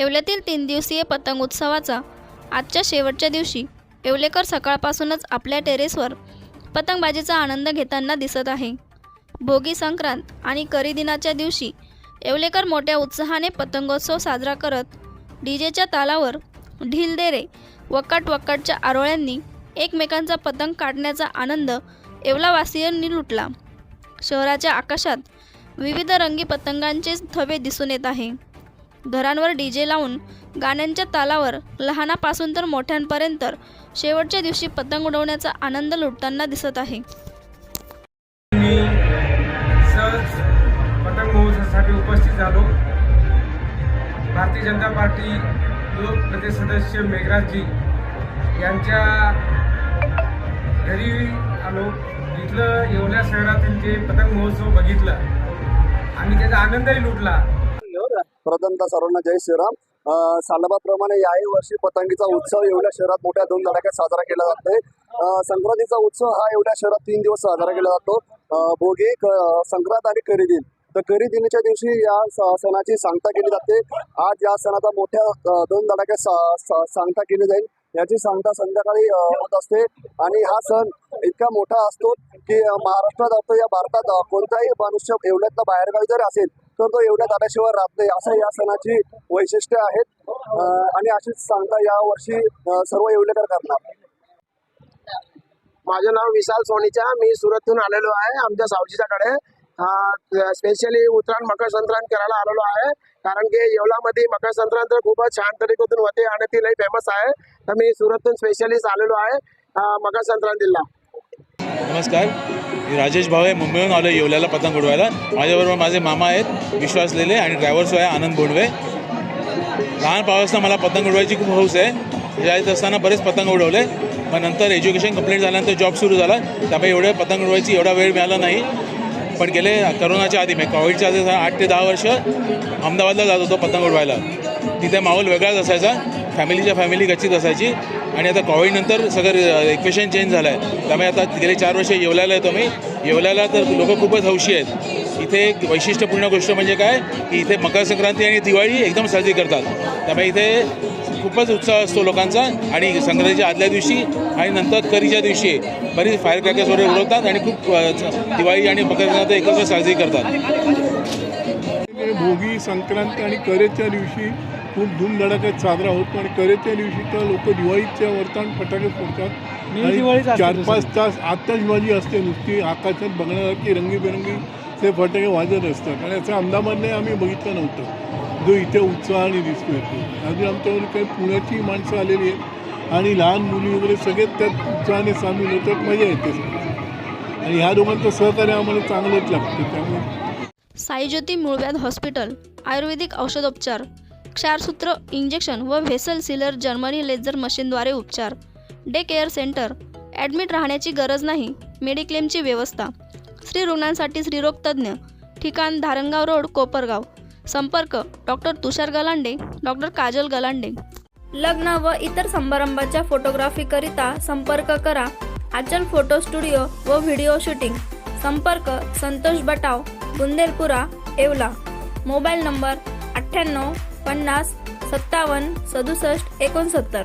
येवल्यातील तीन दिवसीय पतंग उत्सवाचा आजच्या शेवटच्या दिवशी येवलेकर सकाळपासूनच आपल्या टेरेसवर पतंगबाजीचा आनंद घेताना दिसत आहे. भोगी संक्रांत आणि करी दिनाच्या दिवशी येवलेकर मोठ्या उत्साहाने पतंगोत्सव साजरा करत डीजेच्या तालावर ढीलदेरे वक्काट वक्काटच्या आरोळ्यांनी एकमेकांचा पतंग काढण्याचा आनंद येवलावासियांनी लुटला. शहराच्या आकाशात विविध रंगी पतंगांचे थवे दिसून येत आहे. घरांवर डी जे लावून गाण्यांच्या तालावर लहानापासून तर मोठ्यांपर्यंत शेवटच्या दिवशी पतंग उडवण्याचा आनंद लुटताना दिसत आहे. मी सहज पतंग महोत्सवासाठी उपस्थित झालो. भारतीय जनता पार्टी युवक प्रदेश सदस्य मेघराजजी यांच्या घरी आलो. इथलं येवल्या शहरातील जे पतंग महोत्सव बघितलं आणि त्याचा आनंदही लुटला. प्रथमतः सर्वांना जय श्रीराम. अं, याही वर्षी पतंगीचा उत्सव एवढ्या शहरात मोठ्या दोन धडाक्यात साजरा केला जातोय. संक्रांतीचा उत्सव हा एवढ्या शहरात तीन दिवस साजरा केला जातो. भोगी संक्रांत आणि करीदिन तर करीदिनीच्या दिवशी या सणाची सांगता केली जाते. आज या सणाचा मोठ्या दोन धडाक्यात सांगता केली जाईल. याची सांगता संध्याकाळी होत असते. आणि हा सण इतका मोठा असतो की महाराष्ट्रात असतो या भारतात कोणताही मनुष्य एवढ्यातला बाहेरगावी जर असेल तर तो एवढ्यात आल्याशिवाय राहत नाही. असं या सणाची वैशिष्ट्य आहेत. आणि अशीच सांगता या वर्षी सर्व येवलेकर करणार. माझं नाव विशाल सोनीचा. मी सुरतहून आलेलो आहे आमच्या सावजीच्याकडे. स्पेशली उत्तरायण मकर संक्रांत करायला आलेलो आहे. कारण की येवलामध्ये मकर संक्रांत खूपच छान तरीकेतून होते आणि ती लई फेमस आहे. तर मी सुरतून स्पेशली आलेलो आहे मकर संक्रांतीला. नमस्कार. मी राजेश भाऊ आहे मुंबईहून आलो येवल्याला पतंग उडवायला. माझ्याबरोबर माझे मामा आहेत विश्वास लेले आणि ड्रायव्हर आहे आनंद बोंडवे. लहान मला पतंग उडवायची खूप हौस आहे. जायत असताना बरेच पतंग उडवले. मग नंतर एज्युकेशन कंप्लीट झाल्यानंतर जॉब सुरू झाला. त्यामुळे एवढे पतंग उडवायची एवढा वेळ मिळाला नाही. पण गेले करोनाच्या आधी म्हणजे कोविडच्या आधी आठ ते दहा वर्ष अहमदाबादला जात होतो पतंग उडवायला. तिथे माहोल वेगळाच असायचा. फॅमिलीच्या फॅमिली गच्चीत असायची. आणि आता कोविडनंतर सगळं इक्वेशन चेंज झालं आहे त्यामुळे आता गेले चार वर्ष येवल्याला येतो मी येवल्याला तर लोक खूपच हौशी आहेत. इथे एक वैशिष्ट्यपूर्ण गोष्ट म्हणजे काय? की इथे मकर संक्रांती आणि दिवाळी एकदम साजरी करतात. त्यामुळे इथे खूपच उत्साह असतो लोकांचा आणि संक्रांतीच्या आदल्या दिवशी आणि नंतर करीच्या दिवशी बरीच फायर क्रॅकर्स वगैरे उडवतात आणि खूप दिवाळी आणि मकर संक्रांत एकत्र साजरी करतात. हे भोगी संक्रांत आणि करेच्या दिवशी खूप धूमधडाक्यात साजरा होतो आणि करेच्या दिवशी तर लोक दिवाळीच्या वरतान फटाके फोडतात. आणि चार पाच तास आतषबाजी असते नुसती आकाशात बघण्यासारखी रंगीबेरंगी ते फटाके वाजत असतात आणि असं अहमदाबादने आम्ही बघितलं नव्हतं. जो इथे उत्साहाने दिसतो येतो अगदी आमच्यावर काही पुण्याची माणसं आलेली आहेत आणि लहान मुली वगैरे सगळेच त्यात उत्साहाने सामील होतात मजा येते आणि ह्या दोघांचं सहकार्य आम्हाला चांगलंच लागतं त्यामुळे. साईज्योती मूळव्याध हॉस्पिटल आयुर्वेदिक औषधोपचार क्षारसूत्र इंजेक्शन व व्हेसल सिलर जर्मनी लेझर मशीनद्वारे उपचार डे केअर सेंटर ॲडमिट राहण्याची गरज नाही मेडिक्लेमची व्यवस्था स्त्री रुग्णांसाठी स्त्रीरोग तज्ज्ञ ठिकाण धारणगाव रोड कोपरगाव. संपर्क डॉक्टर तुषार गलांडे डॉक्टर काजल गलांडे. लग्न व इतर समारंभाच्या फोटोग्राफीकरिता संपर्क करा. आचल फोटो स्टुडिओ व व्हिडिओ शूटिंग संपर्क संतोष बटाव बुंदेलपुरा येवला. मोबाईल नंबर अठ्ठ्याण्णव पन्नास सत्तावन्न सदुसष्ट एकोणसत्तर.